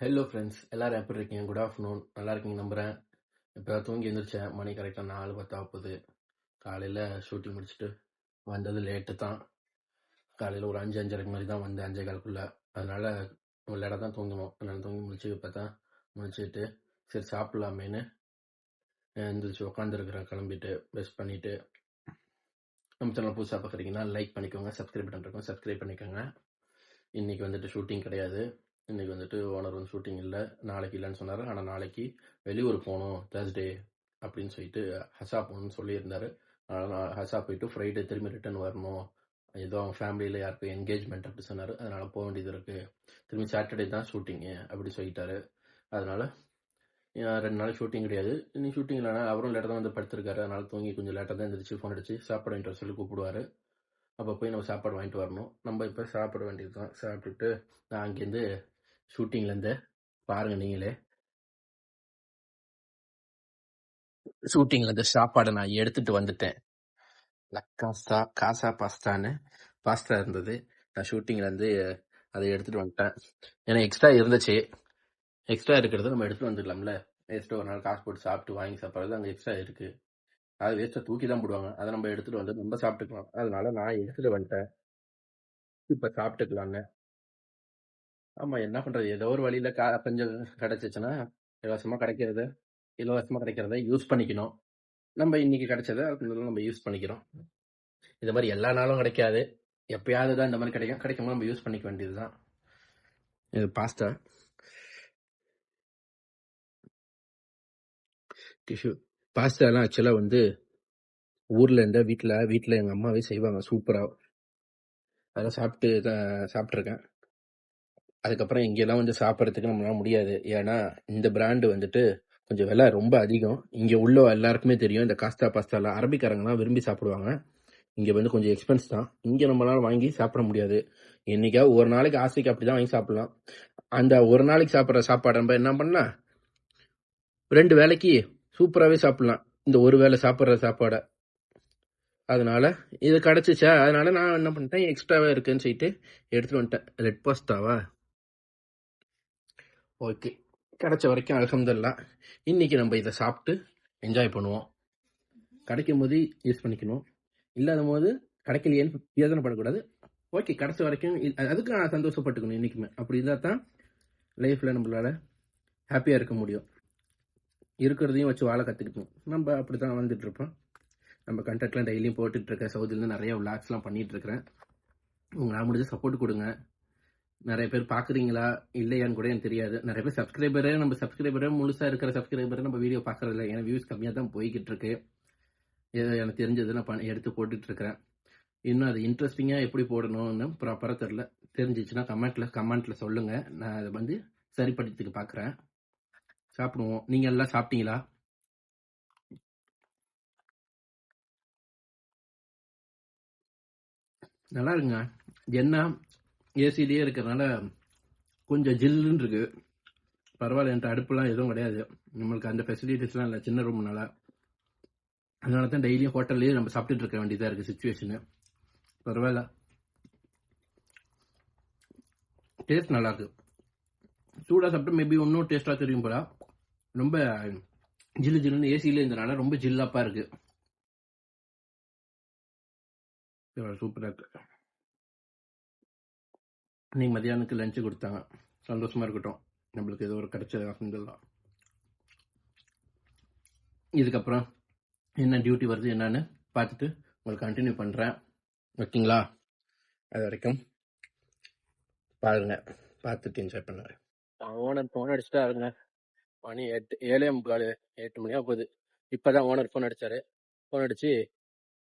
Hello friends எல்லாரும் எப்படி இருக்கீங்க? குட் ஆஃப்டர்நூன் நல்லா இருக்கீங்க நம்புகிறேன் இப்போ தூங்கி எழுந்திரிச்சேன் மணி கரெக்டாக நாலு பத்தாப்புது காலையில் ஷூட்டிங் முடிச்சுட்டு வந்தது லேட்டு தான். காலையில் ஒரு அஞ்சு அஞ்சரைக்கு மாதிரி தான் வந்தேன் அஞ்சே காலக்குள்ளே அதனால் லேட்டாக தான் தூங்குவோம் அதனால் தூங்கி முடிச்சு இப்போ தான் முடிச்சுட்டு சரி சாப்பிட்லாமேன்னு எழுந்திரிச்சு உட்காந்துருக்குறேன் கிளம்பிட்டு ப்ரெஷ் பண்ணிவிட்டு நம்ம சேனல் புதுசாக பார்க்குறீங்கன்னா லைக் பண்ணிக்கோங்க. சப்ஸ்கிரைப் பண்ணிருக்கோம் சப்ஸ்கிரைப் பண்ணிக்கோங்க. இன்றைக்கி வந்துட்டு ஷூட்டிங் கிடையாது. இன்றைக்கி வந்துட்டு ஓனர் வந்து ஷூட்டிங் இல்லை நாளைக்கு இல்லைன்னு சொன்னார். ஆனால் நாளைக்கு வெளியூர் போகணும் தேர்ஸ்டே அப்படின்னு சொல்லிட்டு ஹசா போகணும்னு சொல்லியிருந்தார். அதனால் ஹசா போயிட்டு ஃப்ரைடே திரும்பி ரிட்டர்ன் வரணும். ஏதோ அவங்க ஃபேமிலியில் யாருக்கும் என்கேஜ்மெண்ட் அப்படி சொன்னார். அதனால் போக வேண்டியது இருக்குது திரும்பி சாட்டர்டே தான் ஷூட்டிங்கு அப்படி சொல்லிட்டாரு. அதனால் ரெண்டு நாள் ஷூட்டிங் கிடையாது. இன்னும் ஷூட்டிங் இல்லைனா அவரும் லேட்டாக தான் வந்து படுத்திருக்காரு. அதனால் தூங்கி கொஞ்சம் லேட்டாக தான் எழுந்திரிச்சு ஃபோன் அடிச்சு சாப்பாடு வாங்கிட்டு சொல்லி கூப்பிடுவாரு. அப்போ போய் நம்ம சாப்பாடு வாங்கிட்டு வரணும். நம்ம இப்போ சாப்பிட வேண்டியது தான் சாப்பிட்டுட்டு நான் அங்கேருந்து ஷூட்டிங்லேருந்து பாருங்க நீங்களே. ஷூட்டிங்லேருந்து சாப்பாடை நான் எடுத்துட்டு வந்துட்டேன். லக்காஸ்தா காசா பாஸ்தான்னு பாஸ்தா இருந்தது. நான் ஷூட்டிங்லேருந்து அதை எடுத்துட்டு வந்துட்டேன். ஏன்னா எக்ஸ்ட்ரா இருந்துச்சு. எக்ஸ்ட்ரா இருக்கிறத நம்ம எடுத்துட்டு வந்துடலாம்ல. வேஸ்ட்டு ஒரு நாள் காசு போட்டு சாப்பிட்டு வாங்கி சாப்பிட்றது அங்கே எக்ஸ்ட்ரா இருக்கு. அது வேஸ்ட்டாக தூக்கி தான் போடுவாங்க. அதை நம்ம எடுத்துட்டு வந்து நம்ம சாப்பிட்டுக்கலாம். அதனால நான் எடுத்துட்டு வந்துட்டேன். இப்போ சாப்பிட்டுக்கலான்னு ஆமா என்ன பண்றது? ஏதோ ஒரு வழியில கா கொஞ்சம் கிடைச்சிச்சுன்னா இலவசமா கிடைக்கிறது. இலவசமா கிடைக்கிறத யூஸ் பண்ணிக்கணும். நம்ம இன்னைக்கு கிடைச்சத நம்ம யூஸ் பண்ணிக்கிறோம். இது மாதிரி எல்லா நாளும் கிடைக்காது. எப்பயாவது தான் இந்த மாதிரி கிடைக்கும். கிடைக்கும் நம்ம யூஸ் பண்ணிக்க வேண்டியதுதான். இது பாஸ்தா டிஷ்யூ பாஸ்தா எல்லாம் ஆக்சுவலா வந்து ஊர்ல இருந்த வீட்ல வீட்ல எங்க அம்மாவே செய்வாங்க. சூப்பரா அதெல்லாம் சாப்பிட்டு தான் சாப்பிட்ருக்கேன் அதுக்கப்புறம் இங்கெல்லாம் வந்து சாப்பிட்றதுக்கு நம்மளால முடியாது. ஏன்னா இந்த பிராண்டு வந்துட்டு கொஞ்சம் விலை ரொம்ப அதிகம். இங்கே உள்ள எல்லாருக்குமே தெரியும். இந்த காஸ்தா பாஸ்தாலாம் அரபிக்காரங்கலாம் விரும்பி சாப்பிடுவாங்க. இங்கே வந்து கொஞ்சம் எக்ஸ்பென்ஸ் தான். இங்கே நம்மளால வாங்கி சாப்பிட முடியாது. என்னைக்கா ஒரு நாளைக்கு ஆசைக்கு அப்படி தான் வாங்கி சாப்பிடலாம். அந்த ஒரு நாளைக்கு சாப்பிட்ற சாப்பாடு நம்ம என்ன பண்ணலாம்? ரெண்டு வேலைக்கு சூப்பராகவே சாப்பிட்லாம். இந்த ஒரு வேளை சாப்பிட்ற சாப்பாடை. அதனால் இது கிடச்சிச்சா? அதனால் நான் என்ன பண்ணிட்டேன் எக்ஸ்ட்ராவாக இருக்குன்னு சொல்லிட்டு எடுத்துகிட்டு வந்துட்டேன். ரெட் பாஸ்தாவா ஓகே. கிடைச்ச வரைக்கும் அலமதுல்லா இன்றைக்கி நம்ம இதை சாப்பிட்டு என்ஜாய் பண்ணுவோம். கிடைக்கும் போது யூஸ் பண்ணிக்கணும். இல்லாத போது கிடைக்கலையேன்னு யோசனைப்படக்கூடாது ஓகே கிடைச்ச வரைக்கும் அதுக்கு நான் சந்தோஷப்பட்டுக்கணும் இன்றைக்குமே அப்படி இருந்தால் தான் லைஃப்பில் நம்மளால ஹாப்பியாக இருக்க முடியும். இருக்கிறதையும் வச்சு வாழ கற்றுக்கிட்டோம் நம்ம அப்படி தான் வந்துட்டுருப்போம் நம்ம கண்டென்ட்லாம் டெய்லியும் போட்டுட்ருக்கேன் சவுதியிலேருந்து சவுதிலேருந்து நிறைய விளாக்ஸ்லாம் பண்ணிகிட்ருக்கிறேன் உங்களால் முடிஞ்ச சப்போர்ட் கொடுங்க. நிறைய பேர் பாக்குறீங்களா இல்லையான்னு கூட எனக்கு தெரியாது. நிறைய பேர் சப்ஸ்கிரைபரே நம்ம சப்ஸ்கிரைபரே முழுசா இருக்கிற சப்ஸ்கிரைபரே நம்ம வீடியோ பாக்குறது இல்லை ஏன்னா வியூஸ் கம்மியா தான் போய்கிட்டு இருக்கு ஏதோ எனக்கு தெரிஞ்சது நான் எடுத்து போட்டுட்டு இருக்கிறேன் இன்னும் அது இன்ட்ரெஸ்டிங்கா எப்படி போடணும்னு ப்ராப்பரா தெரியல. தெரிஞ்சிச்சுன்னா கமெண்ட்ல கமெண்ட்ல சொல்லுங்க. நான் அதை வந்து சரிப்படுத்திக்க பாக்குறேன் சாப்பிடுவோம். நீங்க எல்லாம் சாப்பிட்டீங்களா? நல்லா இருக்குங்க என்ன? ஏசிலேயே இருக்கிறதுனால கொஞ்சம் ஜில்லுன்னு இருக்கு. பரவாயில்ல என்கிட்ட அடுப்புலாம் எதுவும் கிடையாது. நம்மளுக்கு அந்த ஃபெசிலிட்டிஸ்லாம் இல்லை சின்ன ரூம்னால அதனால தான் டெய்லியும் ஹோட்டல்லையே நம்ம சாப்பிட்டுட்டு இருக்க வேண்டியதாக இருக்குது சுச்சுவேஷனு பரவாயில்ல. டேஸ்ட் நல்லா இருக்கு. சூடாக சாப்பிட்டு மேபி இன்னும் டேஸ்ட்டாக தெரியும் போல. ரொம்ப ஜில்லு ஜில்லுன்னு ஏசியில் இருந்தனால ரொம்ப ஜில்லப்பாக இருக்குது சூப்பராக இருக்குது இன்னைக்கு மதியானத்துக்கு லஞ்சு கொடுத்தாங்க. சந்தோஷமா இருக்கட்டும். நம்மளுக்கு ஏதோ ஒரு கிடைச்ச செஞ்சிடலாம் இதுக்கப்புறம் என்ன டியூட்டி வருது என்னன்னு பார்த்துட்டு உங்களுக்கு கண்டினியூ பண்ணுறேன் ஓகேங்களா அது வரைக்கும் பாருங்க. பார்த்துட்டு என்ஜாய் பண்ணுறேன் ஓனர் ஃபோன் அடிச்சுட்டாருங்க மணி எட்டு ஏழே முக்கால் எட்டு மணியாக போகுது. இப்போதான் ஓனர் ஃபோன் அடிச்சாரு. ஃபோன் அடிச்சு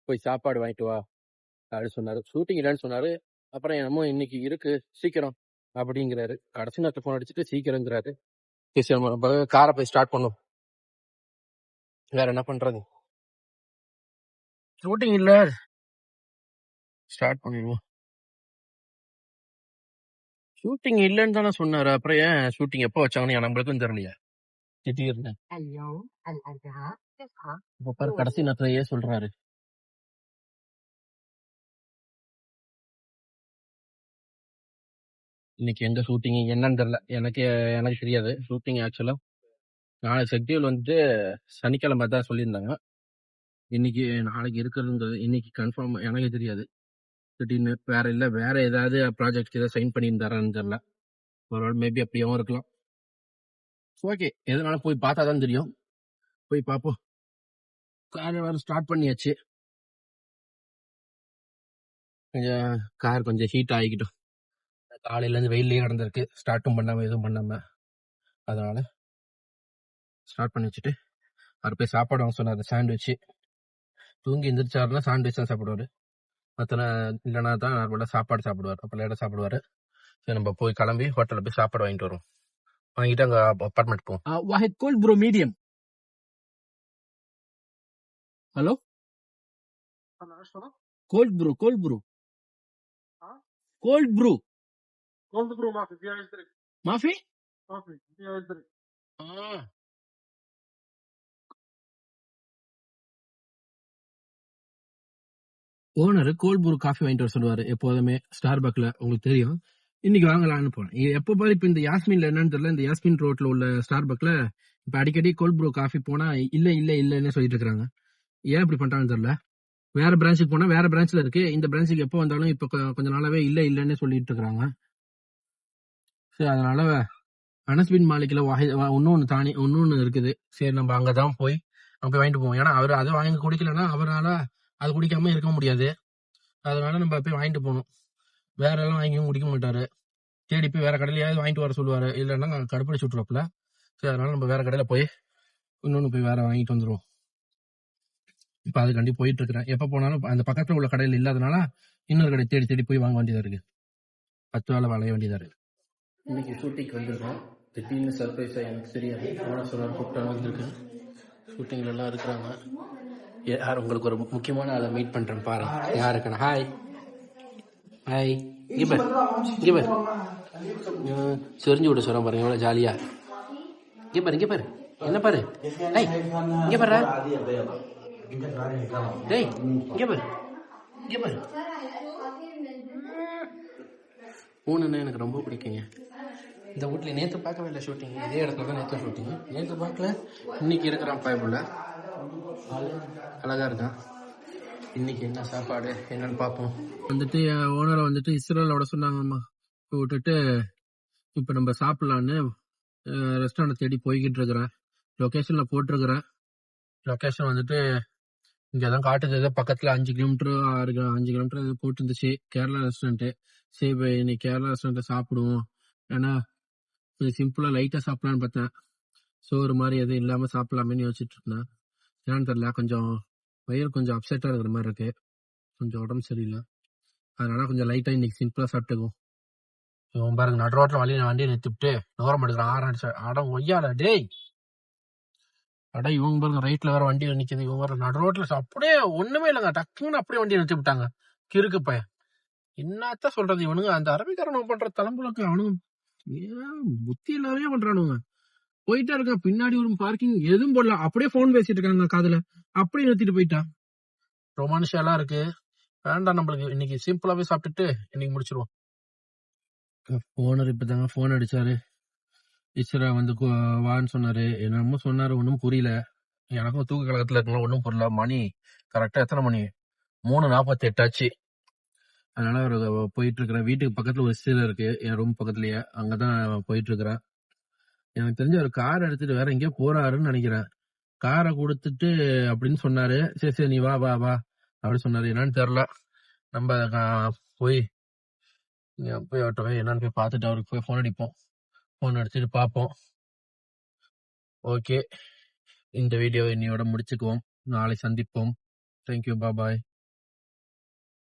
போய் சாப்பாடு வாங்கிட்டு வா. அப்படின்னு சொன்னாரு. ஷூட்டிங் இல்லைன்னு சொன்னாரு. அப்புறம் என்னமோ இன்னைக்கு இருக்கு சீக்கிரம் அப்படிங்கிறாரு. கடைசி நேரத்தில் ஃபோன் அடிச்சுட்டு சீக்கிரங்கிறாரு. சரி காரை போய் ஸ்டார்ட் பண்ணும் வேற என்ன பண்றது? ஷூட்டிங் இல்ல. ஸ்டார்ட் பண்ணிடுவோம். ஷூட்டிங் இல்லைன்னு தானே சொன்னாரு. அப்புறம் ஏன் ஷூட்டிங் எப்போ வச்சாங்கன்னு நம்மளுக்கும் தெரியலையா. திட்டிருந்தேன் இப்ப பாரு கடைசி நேரத்துல ஏன் சொல்றாரு. இன்னைக்கு எங்க ஷூட்டிங் என்னன்னு தெரியல. எனக்கு எனக்கு தெரியாது. ஷூட்டிங் ஆக்சுவலா நாளைக்கு ஷெட்யூல் வந்துட்டு சனிக்கிழமை தான் சொல்லியிருந்தாங்க. இன்னைக்கு நாளைக்கு இருக்கிறதுங்கிறது இன்னைக்கு கன்ஃபார்ம் எனக்கு தெரியாது. திடீர்னு வேற இல்ல வேற ஏதாவது ப்ராஜெக்ட் ஏதாவது சைன் பண்ணியிருந்தாரான்னு தெரியல. ஒரு மேபி அப்படியாவும் இருக்கலாம். ஓகே எதனால போய் பார்த்தா தான் தெரியும். போய் பார்ப்போம். கார் வேற ஸ்டார்ட் பண்ணியாச்சு. கொஞ்சம் கார் கொஞ்சம் ஹீட் ஆகிக்கிட்டோம். காலையிலேருந்து வெயிலே நடந்திருக்கு. ஸ்டார்ட்டும் பண்ணாமல் எதுவும் பண்ணாமல் அதனால் ஸ்டார்ட் பண்ணி வச்சுட்டு அவர் போய் சாப்பாடு வாங்க சொன்னார் சாண்ட்விச்சு தூங்கி எந்திரிச்சாருன்னா சாண்ட்விச் தான் சாப்பிடுவாரு. மற்றனா இல்லைனா தான் நார்மலாக சாப்பாடு சாப்பிடுவார். அப்போ லேட்டாக சாப்பிடுவாரு. சரி நம்ம போய் கிளம்பி ஹோட்டலில் போய் சாப்பாடு வாங்கிட்டு வரோம் வாங்கிட்டு அங்கே அப்பார்ட்மெண்ட் போவோம். Wahid cold bro medium hello cold bro cold bro cold bro كولد برو ما في فيها ايس دريك மாஃபி ما في فيها ايس دريك owner gold Bru coffee வாங்கிட்டு வர சொல்லுவாரு எப்போதுமே ஸ்டார் பக்ல உங்களுக்கு தெரியும் இன்னைக்கு வாங்கலாம்னு போனேன் இது எப்போ பாரு இப்ப இந்த யாஸ்மின்ல என்னன்னு தெரியல இந்த யாஸ்மின் ரோட்ல உள்ள ஸ்டார் பக்ல இப்ப அடிக்கடி கோல்ட் ப்ரூ காஃபி போனா இல்ல இல்ல இல்லன்னு சொல்லிட்டு இருக்காங்க ஏன் இப்படி பண்றாங்கன்னு தெரியல வேற பிரான்ச்சுக்கு போனா வேற பிரான்ச்ல இருக்கு இந்த பிரான்ச்சுக்கு எப்போ வந்தாலும் இப்ப கொ- கொஞ்ச நாளாவே இல்ல இல்லன்னு சொல்லிட்டு இருக்காங்க சரி அதனால அனஸ்பின் மாலிக்ல இன்னொன்னு தானி ஒன்று இருக்குது. சரி நம்ம அங்கதான் போய் அங்க போய் வாங்கிட்டு போவோம். ஏன்னா அவர் அதை வாங்கி குடிக்கலன்னா அவரால் அது குடிக்காம இருக்க முடியாது. அதனால நம்ம போய் வாங்கிட்டு போகணும். வேற எல்லாம் வாங்கியும் குடிக்க மாட்டாரு. தேடி போய் வேற கடையிலையாவது வாங்கிட்டு வர சொல்லுவாரு. இல்லைன்னா நாங்கள் கடுப்படி சுட்டுருவாப்புல சரி அதனால நம்ம வேற கடையில போய் இன்னொன்று போய் வேற வாங்கிட்டு வந்துடுவோம் இப்போ அது கண்டி போயிட்டு இருக்கிறேன் எப்போ போனாலும் அந்த பக்கத்தில் உள்ள கடையில் இல்லாதனால இன்னொரு கடை தேடி தேடி போய் வாங்க வேண்டியதாக இருக்கு. பத்து வேலை வளைய வேண்டியதாக இருக்கு. இன்னைக்கு ஷூட்டிங் வந்திருக்கோம். திடீர்னு சர்ப்ரைஸா எனக்கு தெரியாது. போன சொன்னார் கூப்பிட்டு வந்திருக்கேன் ஷூட்டிங்ல எல்லாம் இருக்கிறாங்க. யார் உங்களுக்கு ஒரு முக்கியமான ஆளை மீட் பண்றேன் பாருங்க யார் இருக்கணும் ஹாய் ஹாய் இங்க பாரு இங்க பாரு உம், சொரிஞ்சு விட சொல்றேன் பாருங்க எவ்வளவு ஜாலியா இங்க பாரு இங்க பாரு. என்ன பாரு? டேய் இங்க பாரு. டேய் இங்க பாரு இங்க பாரு. பூனைன்னா எனக்கு ரொம்ப பிடிக்குங்க. இந்த வீட்ல நேற்று பார்க்கவே இல்லை ஷூட்டிங் இதே இடத்துல தான் நேற்று ஷூட்டிங் நேற்று பார்க்கல இன்னைக்கு இருக்கிறான் பயப்புள்ள அழகாக இருக்கான். இன்னைக்கு என்ன சாப்பாடு என்னன்னு பார்ப்போம். வந்துட்டு ஓனரை வந்துட்டு இஸ்ரேலோட சொன்னாங்கம்மா. விட்டுட்டு இப்போ நம்ம சாப்பிட்லான்னு ரெஸ்டாரண்ட் தேடி போய்கிட்டு இருக்கிறேன். லொக்கேஷனில் போட்டிருக்கிறேன். லொக்கேஷன் வந்துட்டு இங்கே தான் காட்டுது. ஏதோ பக்கத்தில் அஞ்சு கிலோமீட்டர் ஆறு கிலோ அஞ்சு கிலோமீட்டர் போட்டுருந்துச்சு. கேரளா ரெஸ்டாரண்ட்டு சரி இன்னைக்கு கேரளா ரெஸ்டாரண்ட்டில் சாப்பிடுவோம். ஏன்னா கொஞ்சம் சிம்பிளாக லைட்டாக சாப்பிடலான்னு பார்த்தேன். சோறு மாதிரி எதுவும் இல்லாமல் சாப்பிடலாமேன்னு யோசிச்சுட்டு இருந்தேன். என்னன்னு தெரியல கொஞ்சம் வயிறு கொஞ்சம் அப்செட்டாக இருக்கிற மாதிரி இருக்கு. கொஞ்சம் உடம்பு சரியில்லை. அதனால கொஞ்சம் லைட்டாக இன்னைக்கு சிம்பிளாக சாப்பிட்டுக்கும் இவன் பாருங்க நடு ரோட்டில் வழியை வண்டியை நிறுத்திவிட்டு நோரம் எடுக்கிறான். ஆறு அடிச்சு அடம் ஒய்யால டேய்! அட இவங்க பாருங்க ரைட்ல வேற வண்டி நிக்குது. இவங்க வேற நடு ரோட்ல அப்படியே ஒண்ணுமே இல்லைங்க. டக்குன்னு அப்படியே வண்டி நிறுத்தி விட்டாங்க. கிறுக்கு பையன். என்னத்த சொல்றது? இவனுங்க அந்த அரபிக்காரன் பண்ற தலைமுறைக்கு அவனுங்க ஏன்? புத்தி எல்லாமே பண்றானுங்க போயிட்டா இருக்கான் பின்னாடி ஒரு பார்க்கிங் எதுவும் போடல. அப்படியே போன் பேசிட்டு இருக்காங்க காதுல. அப்படியே நிறுத்திட்டு போயிட்டான் ரொமானிஷா இருக்கு. வேண்டாம் நம்மளுக்கு. இன்னைக்கு சிம்பிளாவே சாப்பிட்டுட்டு இன்னைக்கு முடிச்சிருவோம். போனர் இப்பதாங்க போன் அடிச்சாரு. இஸ்ரா வந்து வான்னு சொன்னாரு. என்னமோ சொன்னாரு ஒன்றும் புரியல. எனக்கும் தூக்க கழகத்துல இருக்கலாம் ஒன்றும் புரியல. மணி கரெக்டா எத்தனை மணி? மூணு நாற்பத்தி எட்டாச்சு அதனால அவர் போயிட்டு இருக்கிறேன் வீட்டுக்கு பக்கத்துல ஒரு ஸ்டீல் இருக்கு. என் ரூம் பக்கத்துலயே. அங்கதான் போயிட்டு இருக்கிறேன் எனக்கு தெரிஞ்ச ஒரு கார் எடுத்துட்டு வேற எங்கேயோ போறாருன்னு நினைக்கிறேன். காரை கொடுத்துட்டு அப்படின்னு சொன்னாரு. சரி சரி நீ வா வா வா அப்படின்னு சொன்னாரு. என்னன்னு தெரியல. நம்ம போய் இங்க போய் அவர்கிட்ட போய் என்னன்னு போய் பார்த்துட்டு அவருக்கு போய் ஃபோன் அடிப்போம். ஃபோன் அடிச்சுட்டு பார்ப்போம். ஓகே இந்த வீடியோ இன்னையோட முடிச்சுக்குவோம். நாளை சந்திப்போம். Thank you bye